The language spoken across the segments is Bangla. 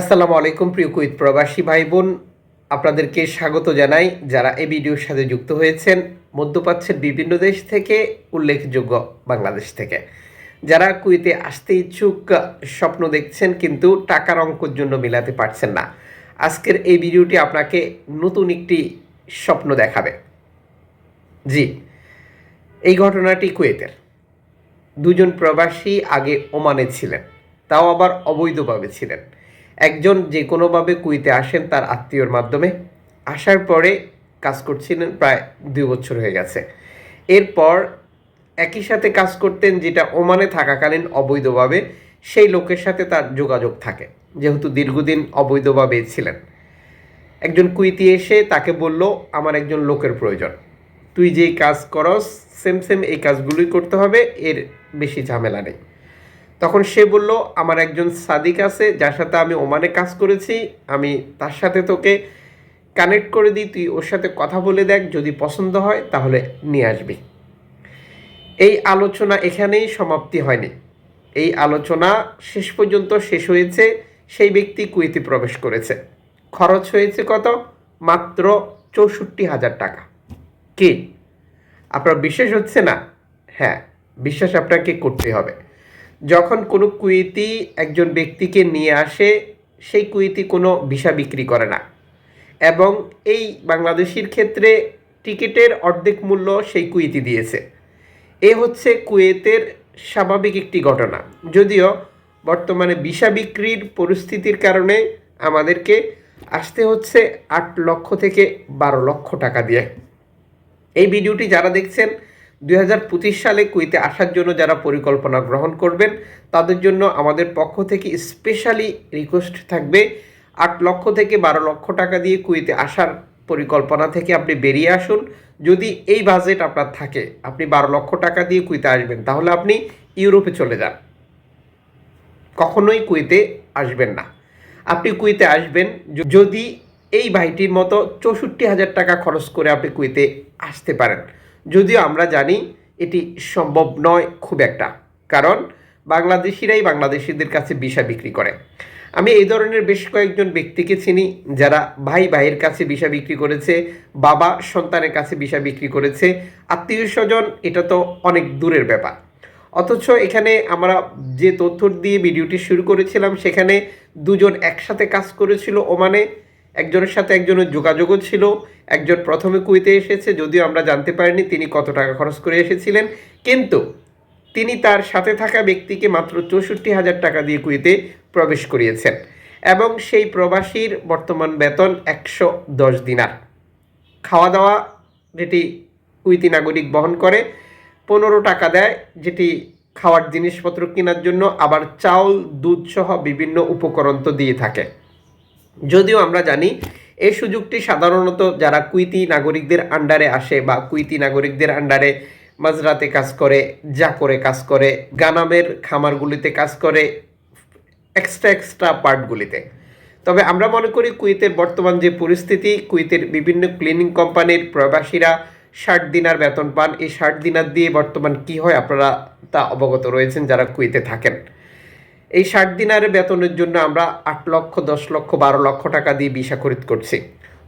আসসালামু আলাইকুম, প্রিয় কুইত প্রবাসী ভাই বোন আপনাদেরকে স্বাগত জানাই। যারা এই ভিডিওর সাথে যুক্ত হয়েছেন, মধ্যপ্রাচ্যের বিভিন্ন দেশ থেকে, উল্লেখযোগ্য বাংলাদেশ থেকে। যারা কুইতে আসতে ইচ্ছুক, স্বপ্ন দেখছেন, কিন্তু টাকার অঙ্কর জন্য মিলাতে পারছেন না। আজকের এই ভিডিওটি আপনাকে নতুন একটি স্বপ্ন দেখাবে। জি, এই ঘটনাটি কুয়েতের। দুজন প্রবাসী আগে ওমানে ছিলেন, তাও আবার অবৈধভাবে ছিলেন। একজন যে কোনোভাবে কুইতে আসেন তার আত্মীয়র মাধ্যমে। আসার পরে কাজ করছিলেন প্রায় দুই বছর হয়ে গেছে। এরপর একই সাথে কাজ করতেন যেটা ওমানে থাকাকালীন অবৈধভাবে, সেই লোকের সাথে তার যোগাযোগ থাকে, যেহেতু দীর্ঘদিন অবৈধভাবে ছিলেন। একজন কুইতি এসে তাকে বলল, আমার একজন লোকের প্রয়োজন। তুই যেই কাজ করস সেম সেম এই কাজগুলোই করতে হবে, এর বেশি ঝামেলা নেই। তখন সে বলল, আমার একজন সাদিক আছে, যার সাথে আমি ওমানে কাজ করেছি, আমি তার সাথে তোকে কানেক্ট করে দিই, তুই ওর সাথে কথা বলে দেখ, যদি পছন্দ হয়, তাহলে নিয়ে আসবি। এই আলোচনা এখানেই সমাপ্তি হয়নি। এই আলোচনা শেষ পর্যন্ত শেষ হয়েছে, সেই ব্যক্তি কুয়েতে প্রবেশ করেছে। খরচ হয়েছে কত? মাত্র চৌষট্টি হাজার টাকা। কি? আপনার বিশ্বাস হচ্ছে না? হ্যাঁ বিশ্বাস আপনাকে করতে হবে। যখন কোনো কুয়েতি একজন ব্যক্তিকে নিয়ে আসে, সেই কুয়েতি কোনো ভিসা বিক্রি করে না। এবং এই বাংলাদেশির ক্ষেত্রে টিকিটের অর্ধেক মূল্য সেই কুয়েতি দিয়েছে। এ হচ্ছে কুয়েতের স্বাভাবিক একটি ঘটনা। যদিও বর্তমানে ভিসা বিক্রির পরিস্থিতির কারণে আমাদেরকে আসতে হচ্ছে আট লক্ষ থেকে বারো লক্ষ টাকা দিয়ে। এই ভিডিওটি যারা দেখছেন দু হাজার পঁচিশ সালে কুইতে আসার জন্য যারা পরিকল্পনা গ্রহণ করবেন, তাদের জন্য আমাদের পক্ষ থেকে স্পেশালি রিকোয়েস্ট থাকবে, আট লক্ষ থেকে বারো লক্ষ টাকা দিয়ে কুইতে আসার পরিকল্পনা থেকে আপনি বেরিয়ে আসুন। যদি এই বাজেট আপনার থাকে, আপনি বারো লক্ষ টাকা দিয়ে কুইতে আসবেন, তাহলে আপনি ইউরোপে চলে যান। কখনোই কুইতে আসবেন না। আপনি কুইতে আসবেন যদি এই ভাইটির মতো চৌষট্টি হাজার টাকা খরচ করে আপনি কুইতে আসতে পারেন। যদিও আমরা জানি এটি সম্ভব নয় খুব একটা, কারণ বাংলাদেশিরাই বাংলাদেশিদের কাছে ভিসা বিক্রি করে। আমি এই ধরনের বেশ কয়েকজন ব্যক্তিকে চিনি যারা ভাই ভাইয়ের কাছে ভিসা বিক্রি করেছে, বাবা সন্তানের কাছে ভিসা বিক্রি করেছে, আত্মীয় স্বজন, এটা তো অনেক দূরের ব্যাপার। অথচ এখানে আমরা যে তথ্য দিয়ে ভিডিওটি শুরু করেছিলাম, সেখানে দুজন একসাথে কাজ করেছিল ওমানে। একজনের সাথে একজনের যোগাযোগও ছিল, একজন প্রথমে কুইতে এসেছে, যদিও আমরা জানতে পারিনি তিনি কত টাকা খরচ করে এসেছিলেন, কিন্তু তিনি তার সাথে থাকা ব্যক্তিকে মাত্র চৌষট্টি হাজার টাকা দিয়ে কুইতে প্রবেশ করিয়েছেন, এবং সেই প্রবাসীর বর্তমান বেতন একশো দশ দিনার। খাওয়া দাওয়া যেটি কুইতি নাগরিক বহন করে, পনেরো টাকা দেয়, যেটি খাওয়ার জিনিসপত্র কেনার জন্য, আবার চাউল দুধ সহ বিভিন্ন উপকরণ তো দিয়ে থাকে। যদিও আমরা জানি এই সুযোগটি সাধারণত যারা কুইতি নাগরিকদের আন্ডারে আসে বা কুইতি নাগরিকদের আন্ডারে মাজরাতে কাজ করে যা করে কাজ করে, গানামের খামারগুলিতে কাজ করে এক্সট্রা এক্সট্রা পার্টগুলিতে। তবে আমরা মনে করি কুয়েতের বর্তমান যে পরিস্থিতি, কুইতের বিভিন্ন ক্লিনিং কোম্পানির প্রবাসীরা ষাট দিনার বেতন পান। এই ষাট দিনার দিয়ে বর্তমান কি হয় আপনারা তা অবগত রয়েছেন যারা কুইতে থাকেন। এই ষাট দিনারের বেতনের জন্য আমরা আট লক্ষ, দশ লক্ষ, বারো লক্ষ টাকা দিয়ে ভিসা খরিদ করছি।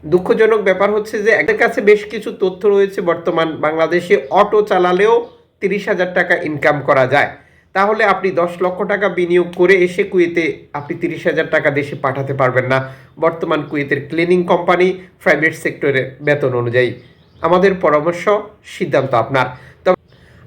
দুঃখজনক ব্যাপার হচ্ছে যে এদের কাছে বেশ কিছু তথ্য রয়েছে বর্তমান বাংলাদেশে। অটো চালালেও তিরিশ হাজার টাকা ইনকাম করা যায়। তাহলে আপনি দশ লক্ষ টাকা বিনিয়োগ করে এসে কুয়েতে আপনি তিরিশ হাজার টাকা দেশে পাঠাতে পারবেন না। বর্তমান কুয়েতের ক্লিনিং কোম্পানি প্রাইভেট সেক্টরের বেতন অনুযায়ী। আমাদের পরামর্শ সিদ্ধান্ত আপনার।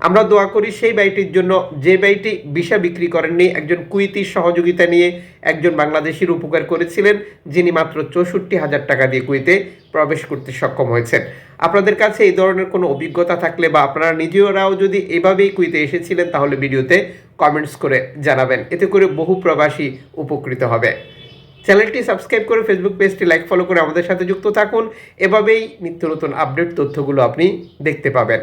আমরা দোয়া করি সেই বাইটির জন্য। যে বাইটি বিষা বিক্রি করেননি, একজন কুইতির সহযোগিতা নিয়ে একজন বাংলাদেশির উপকার করেছিলেন, যিনি মাত্র চৌষট্টি হাজার টাকা দিয়ে কুইতে প্রবেশ করতে সক্ষম হয়েছেন। আপনাদের কাছে এই ধরনের কোনো অভিজ্ঞতা থাকলে বা আপনারা নিজেরাও যদি এভাবেই কুইতে এসেছিলেন, তাহলে ভিডিওতে কমেন্টস করে জানাবেন। এতে করে বহু প্রবাসী উপকৃত হবে। চ্যানেলটি সাবস্ক্রাইব করে ফেসবুক পেজটি লাইক ফলো করে আমাদের সাথে যুক্ত থাকুন। এভাবেই নিত্য নতুন আপডেট তথ্যগুলো আপনি দেখতে পাবেন।